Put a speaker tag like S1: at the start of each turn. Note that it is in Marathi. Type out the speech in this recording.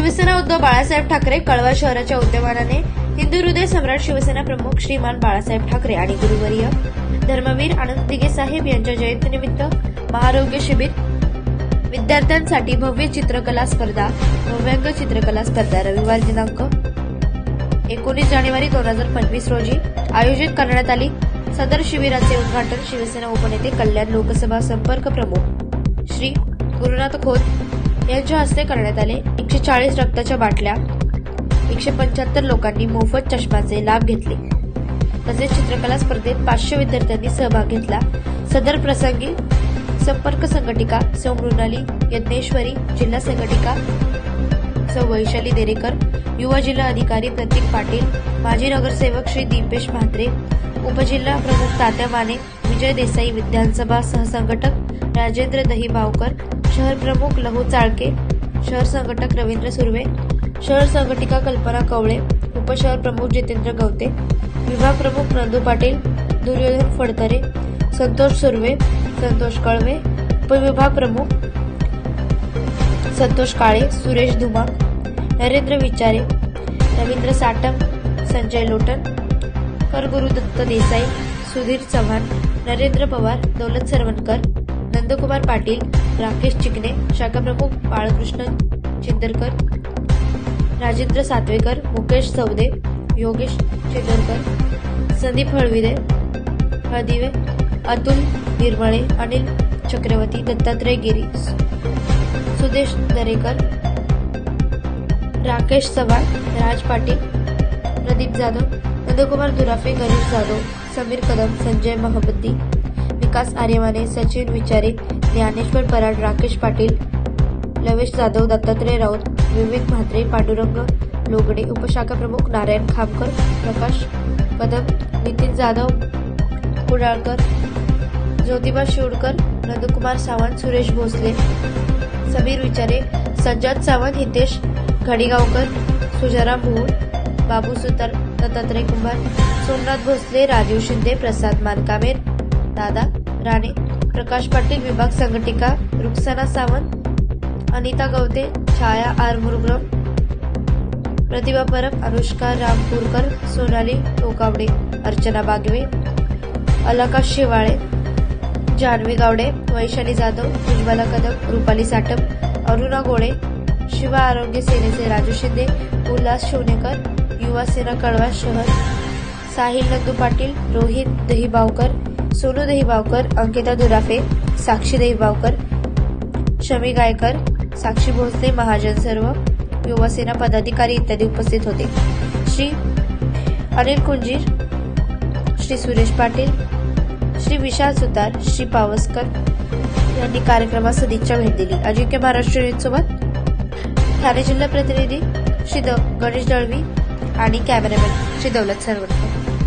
S1: शिवसेना उद्धव बाळासाहेब ठाकरे कळवा शहराच्या उद्यमानाने. हिंदू हृदय सम्राट शिवसेना प्रमुख श्रीमान बाळासाहेब ठाकरे आणि गुरुवर्य. धर्मवीर आनंद दिघे साहेब यांच्या जयंतीनिमित्त महारोग्य शिबिर. विद्यार्थ्यांसाठी भव्य चित्रकला स्पर्धा. भव्यांग चित्रकला स्पर्धा. रविवार दिनांक एकोणीस जानेवारी दोन हजार पंचवीस रोजी आयोजित करण्यात आली. सदर शिबिराचे उद्घाटन शिवसेना उपनेते कल्याण लोकसभा संपर्क प्रमुख श्री गुरुनाथ खोत यांच्या हस्ते करण्यात आले. एकशे चाळीस रक्ताच्या बाटल्या एकशे पंच्याहत्तर लोकांनी मोफत चष्म्याचे लाभ घेतले. तसेच चित्रकला स्पर्धेत पाचशे विद्यार्थ्यांनी सहभाग घेतला. सदर प्रसंगी संपर्क संघटिका सौ मृणाली यज्ञेश्वरी जिल्हा संघटिका सौ वैशाली देरेकर युवा जिल्हा अधिकारी प्रतीक पाटील माजी नगरसेवक श्री दीपेश म्हात्रे उपजिल्हा प्रमुख तात्या माने विजय देसाई विधानसभा सहसंघटक राजेंद्र दहीबावकर शहर प्रमुख लहू चाळके शहर संघटक रवींद्र सुर्वे शहर संघटिका कल्पना कवळे उपशहर प्रमुख जितेंद्र गवते विभाग प्रमुख नंदू पाटील दुर्योधन फडतरे संतोष सुर्वे संतोष कळवे उपविभाग प्रमुख संतोष काळे सुरेश धुमा नरेंद्र विचारे रवींद्र साटम संजय लोटन करगुरु दत्त देसाई सुधीर चव्हाण नरेंद्र पवार दौलत सरवणकर नंदकुमार पाटील राकेश चिकणे शाखा प्रमुख बाळकृष्ण चिंदरकर राजेंद्र सातवेकर मुकेश चौदे योगेश चिंदरकर संदीप हळविदे हळदिवे अतुल निर्मळे अनिल चक्रवर्ती दत्तात्रय गिरी सुदेश दरेकर राकेश चव्हाण राज पाटील प्रदीप जाधव नंदकुमार दुराफे गणेश जाधव समीर कदम संजय महाबद्दी विकास आर्यमाने सचिन विचारे ज्ञानेश्वर पराड राकेश पाटील लवेश जाधव दत्तात्रय राऊत विवेक म्हात्रे पांडुरंग लोगडे उपशाखा प्रमुख नारायण खामकर प्रकाश कदम नितीन जाधव कुडाळकर ज्योतिबा शिवडकर नंदकुमार सावंत सुरेश भोसले समीर विचारे सज्जाद सावंत हितेश घडिगावकर सुजाराम भोर बाबू सुतार दत्तात्रय कुंभार सोमनाथ भोसले राजीव शिंदे प्रसाद मानकामेर दादा राणे प्रकाश पाटील विभाग संघटिका रुक्साना सावंत अनिता गवते छाया आर मुरगम प्रतिभा परब अनुष्का रामपूरकर सोनाली टोकावडे अर्चना बागवे अलका शेवाळे जान्हवी गावडे वैशाली जाधव उज्ज्वला कदम रुपाली साटम अरुणा गोळे शिवा आरोग्य सेनेचे राजू शिंदे उल्हास शिवनेकर युवा सेना कळवा शहर साहिल नंदू पाटील रोहित दहीबावकर सोनू दहीबावकर अंकिता दुराफे साक्षी दहीबावकर शमी गायकर साक्षी भोसले महाजन सर्व युवासेना पदाधिकारी इत्यादी उपस्थित होते. श्री अनिल कुंजीर श्री सुरेश पाटील श्री विशाल सुतार श्री पावसकर यांनी कार्यक्रमास सदिच्छा भेट दिली. अजिंक्य महाराष्ट्र न्यूज ठाणे जिल्हा प्रतिनिधी श्री द गणेश दळवी आणि कॅमेरामॅन श्री दौलत सरवटकर